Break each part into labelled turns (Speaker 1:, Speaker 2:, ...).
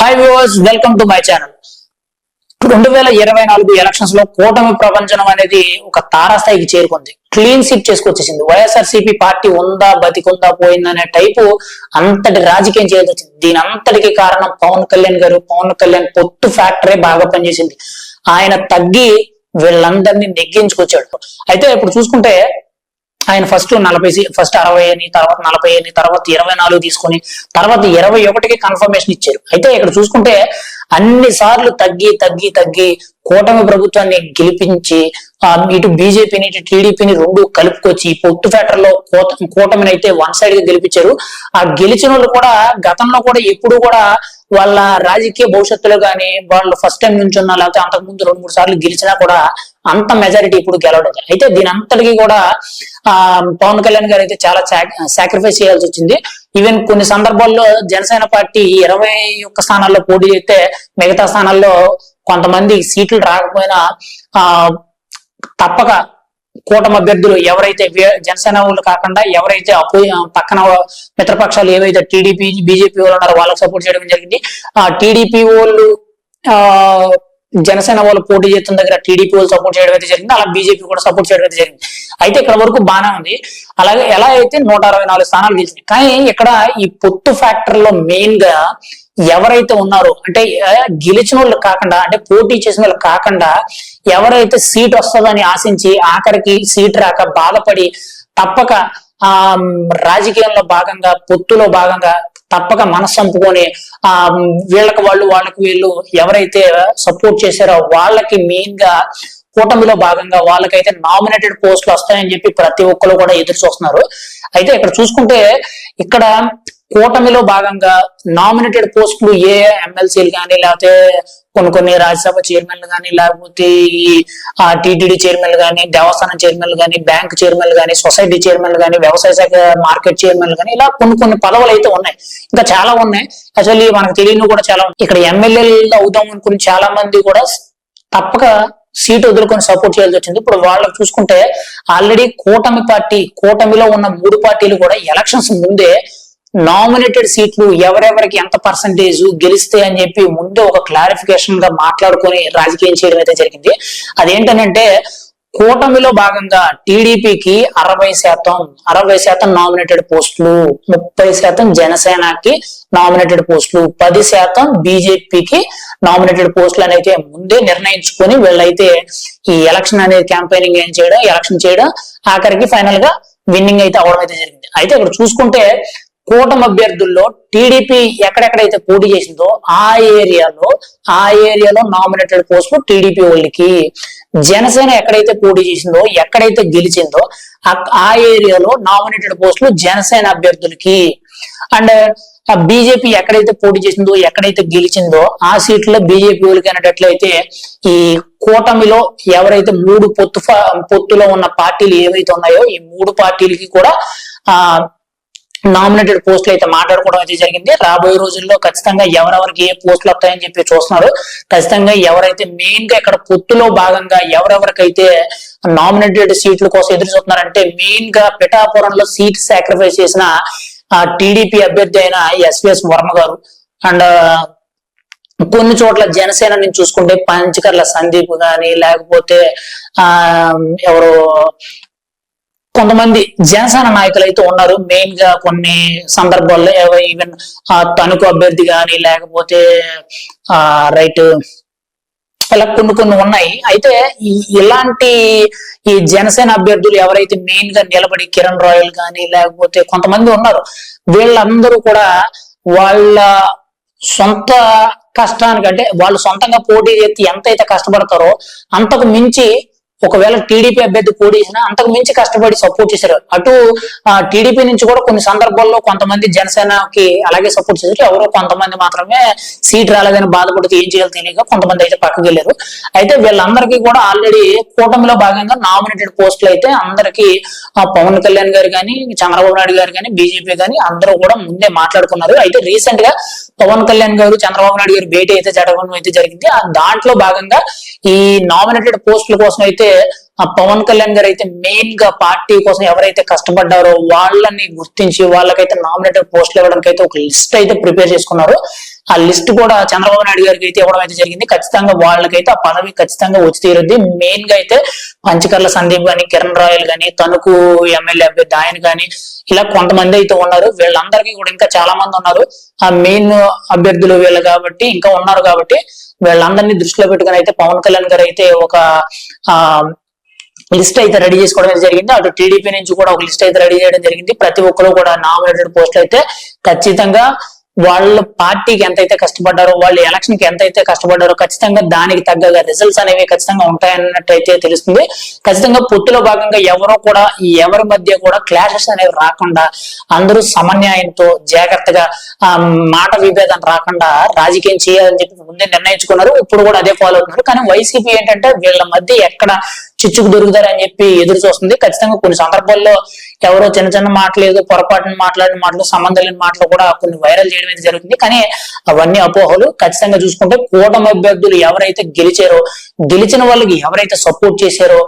Speaker 1: Hi viewers welcome to my channel రెండు వేల ఇరవై నాలుగు ఎలక్షన్స్లో కూటమి ప్రపంచం అనేది ఒక తారాస్థాయికి చేరుకుంది. క్లీన్ సిప్ చేసుకొచ్చేసింది. వైఎస్ఆర్సీపీ పార్టీ ఉందా బతికుందా పోయిందనే టైపు అంతటి రాజకీయం చేయాల్సి దీని అంతటికి కారణం పవన్ కళ్యాణ్ గారు. పవన్ కళ్యాణ్ పొత్తు ఫ్యాక్టరీ బాగా పనిచేసింది. ఆయన తగ్గి వీళ్ళందరినీ నెగ్గించుకొచ్చాడు. అయితే ఇప్పుడు చూసుకుంటే ఆయన ఫస్ట్ నలభై ఫస్ట్ అరవై అని తర్వాత నలభై అని తర్వాత ఇరవై నాలుగు తీసుకొని తర్వాత ఇరవై ఒకటికి కన్ఫర్మేషన్ ఇచ్చారు. అయితే ఇక్కడ చూసుకుంటే అన్ని సార్లు తగ్గి తగ్గి తగ్గి కూటమి ప్రభుత్వాన్ని గెలిపించి ఇటు బీజేపీని ఇటు టీడీపీని రెండు కలుపుకొచ్చి ఈ పొత్తు ఫ్యాక్టర్లో కూట- కూటమిని అయితే వన్ సైడ్గా గెలిపించారు. ఆ గెలిచిన వాళ్ళు కూడా గతంలో కూడా ఎప్పుడు కూడా వాళ్ళ రాజకీయ భవిష్యత్తులో కానీ వాళ్ళు ఫస్ట్ టైం నుంచి ఉన్నా లేకపోతే అంతకు ముందు రెండు మూడు సార్లు గెలిచినా కూడా అంత మెజారిటీ ఇప్పుడు గెలవడం. అయితే దీని అంతటికి కూడా ఆ పవన్ కళ్యాణ్ గారు అయితే చాలా సాక్రిఫైస్ చేయాల్సి వచ్చింది. ఈవెన్ కొన్ని సందర్భాల్లో జనసేన పార్టీ ఇరవై ఒక్క స్థానాల్లో పోటీ చేస్తే మిగతా స్థానాల్లో కొంతమంది సీట్లు రాకపోయినా ఆ తప్పక కూటమి అభ్యర్థులు ఎవరైతే జనసేన వాళ్ళు కాకుండా ఎవరైతే అపో పక్కన మిత్రపక్షాలు ఏవైతే టీడీపీ బీజేపీ వాళ్ళు ఉన్నారో వాళ్ళకి సపోర్ట్ చేయడం జరిగింది. ఆ టీడీపీ వాళ్ళు ఆ జనసేన వాళ్ళు పోటీ చేస్తున్న దగ్గర టీడీపీ వాళ్ళు సపోర్ట్ చేయడం అయితే జరిగింది. అలా బీజేపీ కూడా సపోర్ట్ చేయడం అయితే జరిగింది. అయితే ఇక్కడ వరకు బాగానే ఉంది. అలాగే ఎలా అయితే నూట అరవై నాలుగు స్థానాలు గెలిచింది కానీ ఇక్కడ ఈ పొత్తు ఫ్యాక్టర్లో మెయిన్గా ఎవరైతే ఉన్నారో అంటే గెలిచిన వాళ్ళు కాకుండా అంటే పోటీ చేసిన వాళ్ళు కాకుండా ఎవరైతే సీట్ వస్తుందని ఆశించి ఆఖరికి సీట్ రాక బాధపడి తప్పక ఆ రాజకీయంలో భాగంగా పొత్తులో భాగంగా తప్పక మనసుంపుకొని ఆ వీళ్ళకి వాళ్ళు వాళ్ళకి వీళ్ళు ఎవరైతే సపోర్ట్ చేశారో వాళ్ళకి మెయిన్గా కూటమిలో భాగంగా వాళ్ళకైతే నామినేటెడ్ పోస్టులు వస్తాయని చెప్పి ప్రతి ఒక్కరు కూడా ఎదురు చూస్తున్నారు. అయితే ఇక్కడ చూసుకుంటే ఇక్కడ కూటమిలో భాగంగా నామినేటెడ్ పోస్టులు ఏ ఎమ్మెల్సీలు కానీ లేకపోతే కొన్ని కొన్ని రాజ్యసభ చైర్మన్లు కానీ లేకపోతే ఈ టిటిడి చైర్మన్లు కానీ దేవస్థానం చైర్మన్లు కానీ బ్యాంక్ చైర్మన్లు కానీ సొసైటీ చైర్మన్లు కానీ వ్యవసాయ శాఖ మార్కెట్ చైర్మన్లు కానీ ఇలా కొన్ని కొన్ని పదవులు అయితే ఉన్నాయి. ఇంకా చాలా ఉన్నాయి. అసలు మనకు తెలియని కూడా చాలా ఉన్నాయి. ఇక్కడ ఎమ్మెల్యేలు అవుదాం అనుకుని చాలా మంది కూడా తప్పక సీట్ వదులుకొని సపోర్ట్ చేయాల్సి వచ్చింది. ఇప్పుడు వాళ్ళకి చూసుకుంటే ఆల్రెడీ కూటమి పార్టీ కూటమిలో ఉన్న మూడు పార్టీలు కూడా ఎలక్షన్స్ ముందే నామినేటెడ్ సీట్లు ఎవరెవరికి ఎంత పర్సంటేజ్ గెలిస్తే అని చెప్పి ముందే ఒక క్లారిఫికేషన్గా మాట్లాడుకొని రాజకీయం చేయడం అయితే జరిగింది. అదేంటనంటే కూటమిలో భాగంగా టీడీపీకి అరవై శాతం అరవై శాతం నామినేటెడ్ పోస్టులు ముప్పై శాతం జనసేనకి నామినేటెడ్ పోస్టులు పది శాతం బీజేపీకి నామినేటెడ్ పోస్టులు అనేది ముందే నిర్ణయించుకొని వీళ్ళైతే ఈ ఎలక్షన్ అనేది క్యాంపెయినింగ్ ఏం చేయడం ఎలక్షన్ చేయడం ఆఖరికి ఫైనల్గా విన్నింగ్ అయితే అవడం అయితే జరిగింది. అయితే ఇక్కడ చూసుకుంటే కూటమి అభ్యర్థుల్లో టీడీపీ ఎక్కడెక్కడైతే పోటీ చేసిందో ఆ ఏరియాలో ఆ ఏరియాలో నామినేటెడ్ పోస్టులు టీడీపీ వాళ్ళకి. జనసేన ఎక్కడైతే పోటీ చేసిందో ఎక్కడైతే గెలిచిందో ఆ- ఏరియాలో నామినేటెడ్ పోస్టులు జనసేన అభ్యర్థులకి. అండ్ బీజేపీ ఎక్కడైతే పోటీ చేసిందో ఎక్కడైతే గెలిచిందో ఆ సీట్లో బీజేపీ వాళ్ళకి అనేటట్లయితే ఈ కూటమిలో ఎవరైతే మూడు పొత్తు పొత్తులో ఉన్న పార్టీలు ఏవైతే ఉన్నాయో ఈ మూడు పార్టీలకి కూడా ఆ నామినేటెడ్ పోస్టులు అయితే మాట్లాడుకోవడం అయితే జరిగింది. రాబోయే రోజుల్లో ఖచ్చితంగా ఎవరెవరికి ఏ పోస్టులు వస్తాయని చెప్పి చూస్తున్నారు. ఖచ్చితంగా ఎవరైతే మెయిన్గా ఇక్కడ పొత్తులో భాగంగా ఎవరెవరికైతే నామినేటెడ్ సీట్ల కోసం ఎదురు చూస్తున్నారంటే మెయిన్గా పిఠాపురంలో సీట్ సాక్రిఫైస్ చేసిన టీడీపీ అభ్యర్థి అయిన ఎస్విఎస్ వర్మ గారు అండ్ కొన్ని చోట్ల జనసేన నుంచి చూసుకుంటే పంచకర్ల సందీప్ గాని లేకపోతే ఆ ఎవరు కొంతమంది జనసేన నాయకులు అయితే ఉన్నారు. మెయిన్గా కొన్ని సందర్భాల్లో ఈవెన్ తణుకు అభ్యర్థి కానీ లేకపోతే ఆ రైట్ ఇలా కొన్ని కొన్ని ఉన్నాయి. అయితే ఇలాంటి ఈ జనసేన అభ్యర్థులు ఎవరైతే మెయిన్గా నిలబడి కిరణ్ రాయల్ కానీ లేకపోతే కొంతమంది ఉన్నారు వీళ్ళందరూ కూడా వాళ్ళ సొంత కష్టానికి అంటే వాళ్ళు సొంతంగా పోటీ చేసి ఎంతైతే కష్టపడతారో అంతకు మించి ఒకవేళ టీడీపీ అభ్యర్థి పోటీ చేసినా అంతకు మించి కష్టపడి సపోర్ట్ చేశారు. అటు టీడీపీ నుంచి కూడా కొన్ని సందర్భాల్లో కొంతమంది జనసేనకి అలాగే సపోర్ట్ చేశారు. ఎవరో కొంతమంది మాత్రమే సీట్ రాలేదని బాధపడితే ఏం చేయాలో తెలియక కొంతమంది అయితే పక్కకి వెళ్ళారు. అయితే వీళ్ళందరికీ కూడా ఆల్రెడీ కూటమిలో భాగంగా నామినేటెడ్ పోస్టులు అయితే అందరికీ ఆ, పవన్ కళ్యాణ్ గారు కానీ చంద్రబాబు నాయుడు గారు కానీ బీజేపీ కానీ అందరూ కూడా ముందే మాట్లాడుకున్నారు. అయితే రీసెంట్గా పవన్ కళ్యాణ్ గారు చంద్రబాబు నాయుడు గారు భేటీ అయితే జరగడం అయితే జరిగింది. దాంట్లో భాగంగా ఈ నామినేటెడ్ పోస్టుల కోసం అయితే ఆ పవన్ కళ్యాణ్ గారు అయితే మెయిన్గా పార్టీ కోసం ఎవరైతే కష్టపడ్డారో వాళ్ళని గుర్తించి వాళ్ళకైతే నామినేటెడ్ పోస్టులు ఇవ్వడానికి అయితే ఒక లిస్ట్ అయితే ప్రిపేర్ చేసుకున్నారు. ఆ లిస్ట్ కూడా చంద్రబాబు నాయుడు గారికి అయితే ఇవ్వడం అయితే జరిగింది. ఖచ్చితంగా వాళ్ళకైతే ఆ పదవి ఖచ్చితంగా వచ్చి తీరుద్ది. మెయిన్గా అయితే పంచకర్ల సందీప్ గాని కిరణ్ రాయల్ గాని తణుకు ఎమ్మెల్యే అభ్యర్థి ఆయన గాని ఇలా కొంతమంది అయితే ఉన్నారు. వీళ్ళందరికీ కూడా ఇంకా చాలా మంది ఉన్నారు. ఆ మెయిన్ అభ్యర్థులు వీళ్ళు కాబట్టి ఇంకా ఉన్నారు కాబట్టి వీళ్ళందరినీ దృష్టిలో పెట్టుకుని అయితే పవన్ కళ్యాణ్ గారు అయితే ఒక ఆ లిస్ట్ అయితే రెడీ చేసుకోవడం జరిగింది. అటు టీడీపీ నుంచి కూడా ఒక లిస్ట్ అయితే రెడీ చేయడం జరిగింది. ప్రతి ఒక్కరు కూడా నామినేటెడ్ పోస్ట్ అయితే ఖచ్చితంగా వాళ్ళ పార్టీకి ఎంతైతే కష్టపడ్డారో వాళ్ళు ఎలక్షన్కి ఎంతైతే కష్టపడ్డారో ఖచ్చితంగా దానికి తగ్గగా రిజల్ట్స్ అనేవి ఖచ్చితంగా ఉంటాయన్నట్టయితే తెలుస్తుంది. ఖచ్చితంగా పొత్తులో భాగంగా ఎవరో కూడా ఎవరి మధ్య కూడా క్లాషెస్ అనేవి రాకుండా అందరూ సమన్యాయంతో జాగ్రత్తగా ఆ మాట విభేదం రాకుండా రాజకీయం చేయాలని చెప్పి ముందే నిర్ణయించుకున్నారు. ఇప్పుడు కూడా అదే ఫాలో అవుతున్నారు. కానీ వైసీపీ ఏంటంటే వీళ్ళ మధ్య ఎక్కడ చిచ్చుకు దొరుకుతారని చెప్పి ఎదురు చూస్తుంది. ఖచ్చితంగా కొన్ని సందర్భాల్లో ఎవరో చిన్న చిన్న మాటలు ఏదో పొరపాటున మాట్లాడిన మాటలు సంబంధం లేని మాటలు కూడా కొన్ని వైరల్ చేయడం అయితే జరుగుతుంది. కానీ అవన్నీ అపోహలు. ఖచ్చితంగా చూసుకుంటే కూటమి అభ్యర్థులు ఎవరైతే గెలిచారో గెలిచిన వాళ్ళకి ఎవరైతే సపోర్ట్ చేశారో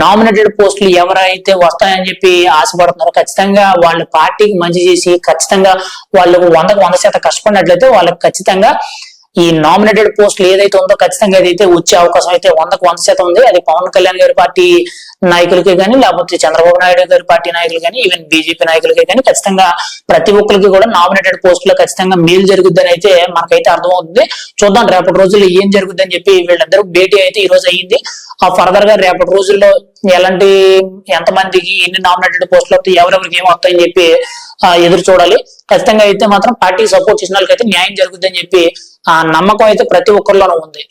Speaker 1: నామినేటెడ్ పోస్టులు ఎవరైతే వస్తాయని చెప్పి ఆశపడుతున్నారో ఖచ్చితంగా వాళ్ళ పార్టీకి మంచి చేసి ఖచ్చితంగా వాళ్ళకు వందకు వంద శాతం కష్టపడినట్లయితే వాళ్ళకి ఖచ్చితంగా ఈ నామినేటెడ్ పోస్టులు ఏదైతే ఉందో ఖచ్చితంగా ఏదైతే వచ్చే అవకాశం అయితే వందకు వంద శాతం ఉంది. అది పవన్ కళ్యాణ్ గారి పార్టీ నాయకులకి కానీ లేకపోతే చంద్రబాబు నాయుడు గారి పార్టీ నాయకులు కానీ ఈవెన్ బీజేపీ నాయకులకి కానీ ఖచ్చితంగా ప్రతి ఒక్కరికి కూడా నామినేటెడ్ పోస్టులో ఖచ్చితంగా మేలు జరుగుద్దని అయితే మనకైతే అర్థమవుతుంది. చూద్దాం రేపటి రోజుల్లో ఏం జరుగుద్దని చెప్పి వీళ్ళందరూ భేటీ అయితే ఈ రోజు అయ్యింది ఆ ఫర్దర్గా రేపటి రోజుల్లో ఎలాంటి ఎంతమందికి ఎన్ని నామినేటెడ్ పోస్టులు వస్తాయి ఎవరెవరికి ఏం వస్తాయని చెప్పి ఎదురు చూడాలి. ఖచ్చితంగా అయితే మాత్రం పార్టీ సపోర్ట్ చేసిన వాళ్ళకైతే న్యాయం జరుగుద్దని చెప్పి ఆ నమ్మకం అయితే ప్రతి ఒక్కరిలోనూ ఉంది.